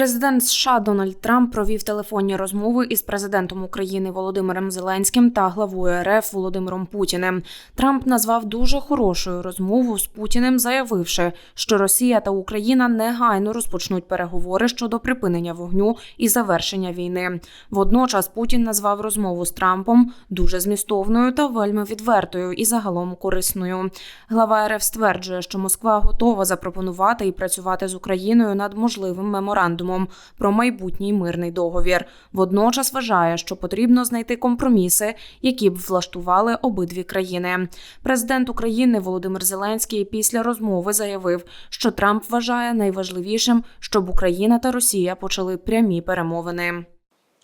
Президент США Дональд Трамп провів телефонні розмови із президентом України Володимиром Зеленським та главою РФ Володимиром Путіним. Трамп назвав дуже хорошою розмову з Путіним, заявивши, що Росія та Україна негайно розпочнуть переговори щодо припинення вогню і завершення війни. Водночас Путін назвав розмову з Трампом дуже змістовною та вельми відвертою і загалом корисною. Глава РФ стверджує, що Москва готова запропонувати і працювати з Україною над можливим меморандумом про майбутній мирний договір. Водночас вважає, що потрібно знайти компроміси, які б влаштували обидві країни. Президент України Володимир Зеленський після розмови заявив, що Трамп вважає найважливішим, щоб Україна та Росія почали прямі перемовини.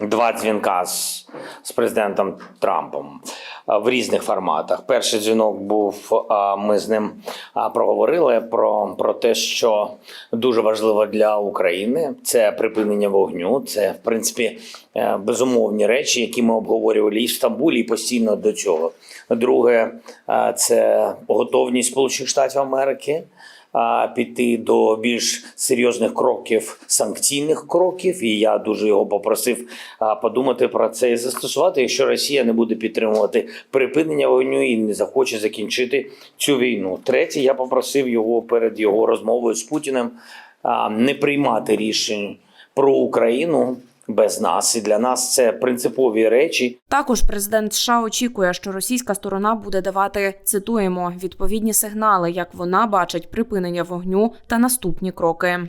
Два дзвінка з, з президентом Трампом в різних форматах. Перший дзвінок був, ми з ним проговорили про, про те, що дуже важливо для України це припинення вогню. Це, в принципі, е, безумовні речі, які ми обговорювали і в Стамбулі, і постійно до цього. Друге, це готовність Сполучених Штатів Америки піти до більш серйозних кроків, санкційних кроків. І я дуже його попросив подумати про це і застосувати, якщо Росія не буде підтримувати припинення вогню і не захоче закінчити цю війну. Третє, я попросив його перед його розмовою з Путіним не приймати рішень про Україну. Без нас і для нас це принципові речі, Також президент США очікує, що російська сторона буде давати цитуємо відповідні сигнали, як вона бачить припинення вогню та наступні кроки.